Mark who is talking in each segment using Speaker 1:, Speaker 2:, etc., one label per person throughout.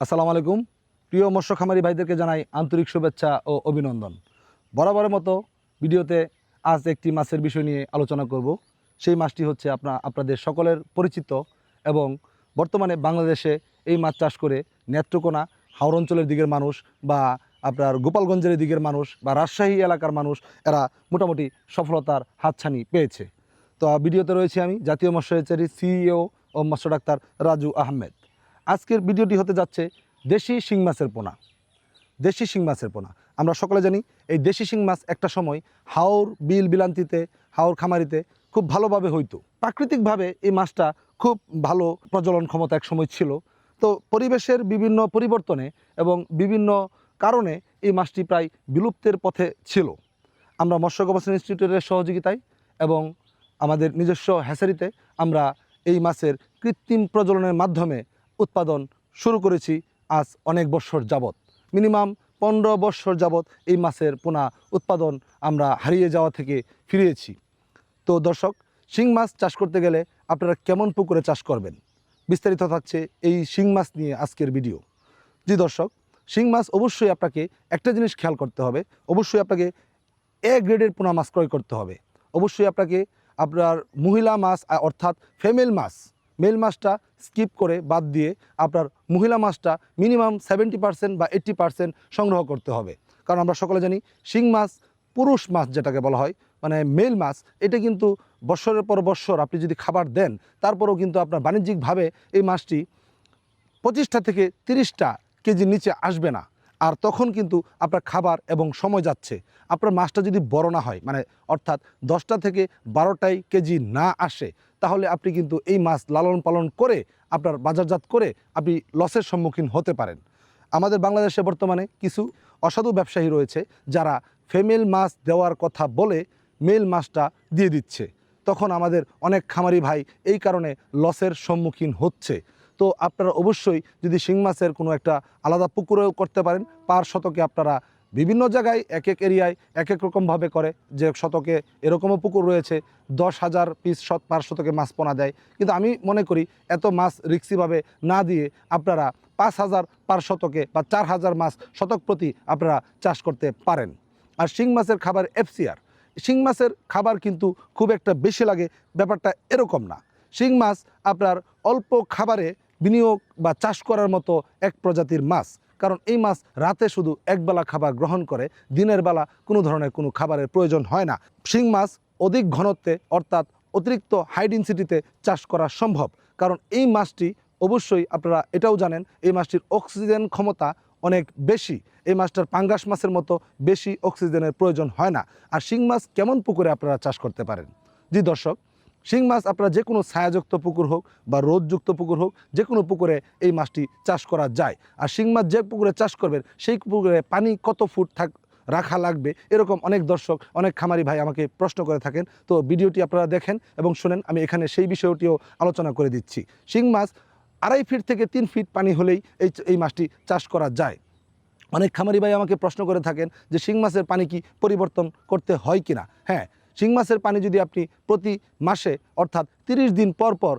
Speaker 1: আসসালামু আলাইকুম। প্রিয় মৎস্য খামারি ভাইদেরকে জানাই আন্তরিক শুভেচ্ছা ও অভিনন্দন। বরাবরের মতো ভিডিওতে আজ একটি মাছের বিষয় নিয়ে আলোচনা করব। সেই মাছটি হচ্ছে আপনা আপনাদের সকলের পরিচিত এবং বর্তমানে বাংলাদেশে এই মাছ চাষ করে নেত্রকোনা হাওড় অঞ্চলের দিকের মানুষ বা আপনার গোপালগঞ্জের দিকের মানুষ বা রাজশাহী এলাকার মানুষ, এরা মোটামুটি সফলতার হাতছানি পেয়েছে। তো ভিডিওতে রয়েছে আমি জাতীয় মৎস্য সিইও ও মৎস্য ডাক্তার রাজু আহমেদ। আজকের ভিডিওটি হতে যাচ্ছে দেশি শিং মাছের পোনা। দেশি শিং মাছের পোনা। আমরা সকলে জানি এই দেশি শিং মাছ একটা সময় হাওর, বিল, বিলান্তিতে, হাওর খামারিতে খুব ভালোভাবে হইতো। প্রাকৃতিকভাবে এই মাছটা খুব ভালো প্রজনন ক্ষমতা এক সময় ছিল। তো পরিবেশের বিভিন্ন পরিবর্তনে এবং বিভিন্ন কারণে এই মাছটি প্রায় বিলুপ্তের পথে ছিল। আমরা মৎস্য গবেষণা ইনস্টিটিউটের সহযোগিতায় এবং আমাদের নিজস্ব হ্যাসারিতে আমরা এই মাছের কৃত্রিম প্রজননের মাধ্যমে উৎপাদন শুরু করেছি আজ অনেক বৎসর যাবৎ। মিনিমাম পনেরো বৎসর যাবৎ এই মাছের পোনা উৎপাদন আমরা হারিয়ে যাওয়া থেকে ফিরিয়েছি। তো দর্শক, শিং মাছ চাষ করতে গেলে আপনারা কেমন পুকুরে চাষ করবেন? বিস্তারিত থাকছে এই শিং মাছ নিয়ে আজকের ভিডিও। জি দর্শক, শিং মাছ অবশ্যই আপনাকে একটা জিনিস খেয়াল করতে হবে, অবশ্যই আপনাকে এ গ্রেডের পোনা মাছ ক্রয় করতে হবে। অবশ্যই আপনাকে আপনার মহিলা মাছ, অর্থাৎ ফিমেল মাছ মেল মাছটা স্কিপ করে বাদ দিয়ে আপনার মহিলা মাছটা মিনিমাম সেভেন্টি পার্সেন্ট বা এইট্টি পার্সেন্ট সংগ্রহ করতে হবে। কারণ আমরা সকলে জানি, শিং মাছ পুরুষ মাছ যেটাকে বলা হয় মানে মেল মাছ, এটা কিন্তু বৎসরের পর বৎসর আপনি যদি খাবার দেন, তারপরেও কিন্তু আপনার বাণিজ্যিকভাবে এই মাছটি পঁচিশটা থেকে তিরিশটা কেজির নিচে আসবে না। আর তখন কিন্তু আপনার খাবার এবং সময় যাচ্ছে। আপনার মাছটা যদি বড় না হয় মানে অর্থাৎ দশটা থেকে বারোটাই কেজি না আসে তাহলে আপনি কিন্তু এই মাছ লালন পালন করে আপনার বাজারজাত করে আপনি লসের সম্মুখীন হতে পারেন। আমাদের বাংলাদেশে বর্তমানে কিছু অসাধু ব্যবসায়ী রয়েছে যারা ফিমেল মাছ দেওয়ার কথা বলে মেল মাছটা দিয়ে দিচ্ছে। তখন আমাদের অনেক খামারি ভাই এই কারণে লসের সম্মুখীন হচ্ছে। তো আপনারা অবশ্যই যদি শিং মাছের কোনো একটা আলাদা পুকুরেও করতে পারেন, পার শতকে আপনারা বিভিন্ন জায়গায় এক এক এরিয়ায় এক এক রকমভাবে করে, যে শতকে এরকমও পুকুর রয়েছে, দশ হাজার পিস শত, পার শতকে মাছ পোনা দেয়। কিন্তু আমি মনে করি এত মাছ রিক্সিভাবে না দিয়ে আপনারা পাঁচ হাজার পার শতকে বা চার হাজার মাছ শতক প্রতি আপনারা চাষ করতে পারেন। আর শিং মাছের খাবার এফসিআর শিং মাছের খাবার কিন্তু খুব একটা বেশি লাগে, ব্যাপারটা এরকম না। শিং মাছ আপনার অল্প খাবারে বিনিয়োগ বা চাষ করার মতো এক প্রজাতির মাছ। কারণ এই মাছ রাতে শুধু একবেলা খাবার গ্রহণ করে, দিনের বেলা কোনো ধরনের কোনো খাবারের প্রয়োজন হয় না। শিং মাছ অধিক ঘনত্বে অর্থাৎ অতিরিক্ত হাই ডেন্সিটিতে চাষ করা সম্ভব। কারণ এই মাছটি অবশ্যই আপনারা এটাও জানেন, এই মাছটির অক্সিজেন ক্ষমতা অনেক বেশি। এই মাছটার পাঙ্গাস মাছের মতো বেশি অক্সিজেনের প্রয়োজন হয় না। আর শিং মাছ কেমন পুকুরে আপনারা চাষ করতে পারেন? জি দর্শক শিং মাছ আপনারা যে কোনো ছায়াযুক্ত পুকুর হোক বা রোদযুক্ত পুকুর হোক যে কোনো পুকুরে এই মাছটি চাষ করা যায়। আর শিং মাছ যে পুকুরে চাষ করবেন, সেই পুকুরে পানি কত ফুট থাক, রাখা লাগবে, এরকম অনেক দর্শক, অনেক খামারি ভাই আমাকে প্রশ্ন করে থাকেন। তো ভিডিওটি আপনারা দেখেন এবং শুনেন, আমি এখানে সেই বিষয়টিও আলোচনা করে দিচ্ছি। শিং মাছ আড়াই ফিট থেকে তিন ফিট পানি হলেই এই এই মাছটি চাষ করা যায়। অনেক খামারি ভাই আমাকে প্রশ্ন করে থাকেন যে শিং মাছের পানি কি পরিবর্তন করতে হয় কি না হ্যাঁ শিং মাছের পানি যদি আপনি প্রতি মাসে, অর্থাৎ তিরিশ দিন পর পর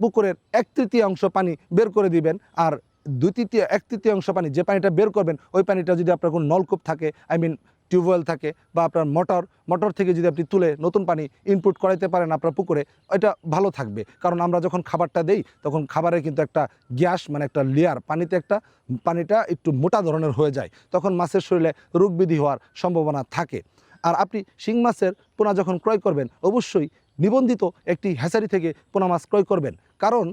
Speaker 1: পুকুরের এক তৃতীয়াংশ পানি বের করে দিবেন, আর দুই তৃতীয়, এক তৃতীয়াংশ পানি যে পানিটা বের করবেন, ওই পানিটা যদি আপনার কোনো নলকূপ থাকে আই মিন টিউবওয়েল থাকে, বা আপনার মোটর মোটর থেকে যদি আপনি তুলে নতুন পানি ইনপুট করাইতে পারেন আপনার পুকুরে, এটা ভালো থাকবে। কারণ আমরা যখন খাবারটা দেই, তখন খাবারে কিন্তু একটা গ্যাস মানে একটা লেয়ার পানিতে একটা, পানিটা একটু মোটা ধরনের হয়ে যায়। তখন মাছের শরীরে রোগবিধি হওয়ার সম্ভাবনা থাকে। আর আপনি শিং মাছের পোনা যখন ক্রয় করবেন, অবশ্যই নিবন্ধিত একটি হ্যাচারি থেকে পোনা মাছ ক্রয় করবেন। কারণ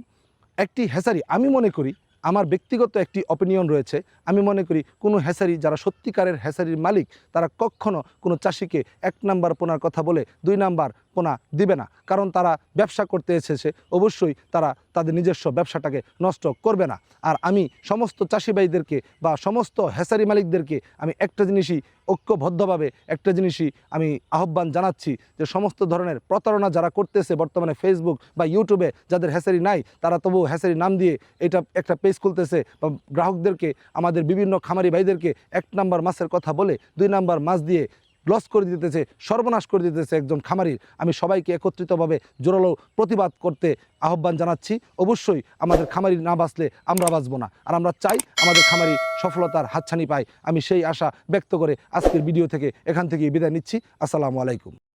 Speaker 1: একটি হ্যাচারি আমি মনে করি, আমার ব্যক্তিগত একটি অপিনিয়ন রয়েছে, আমি মনে করি কোনো হ্যাসারি যারা সত্যিকারের হেসারির মালিক, তারা কখনো কোনো চাষিকে এক নাম্বার পোনার কথা বলে, দুই নাম্বার পোনা দিবে না। কারণ তারা ব্যবসা করতে এসেছে, অবশ্যই তারা তাদের নিজস্ব ব্যবসাটাকে নষ্ট করবে না। আর আমি সমস্ত চাষি ভাইদেরকে বা সমস্ত হেসারি মালিকদেরকে আমি একটা জিনিসই ঐক্যবদ্ধভাবে একটা জিনিসই আমি আহ্বান জানাচ্ছি যে সমস্ত ধরনের প্রতারণা যারা করতেছে বর্তমানে ফেসবুক বা ইউটিউবে যাদের হ্যাচারি নাই, তারা তবু হ্যাচারি নাম দিয়ে এটা একটা পেজ খুলতেছে বা গ্রাহকদেরকে, আমাদের বিভিন্ন খামারি ভাইদেরকে এক নাম্বার মাছের কথা বলে, দুই নাম্বার মাছ দিয়ে লস করে দিতেছে, সর্বনাশ করে দিতেছে একজন খামারির। আমি সবাইকে একত্রিতভাবে জোরালো প্রতিবাদ করতে আহ্বান জানাচ্ছি। অবশ্যই আমাদের খামারি না বাঁচলে আমরা বাঁচবো না। আর আমরা চাই আমাদের খামারি সফলতার হাতছানি পায়। আমি সেই আশা ব্যক্ত করে আজকের ভিডিও থেকে এখান থেকে বিদায় নিচ্ছি। আসসালামু আলাইকুম।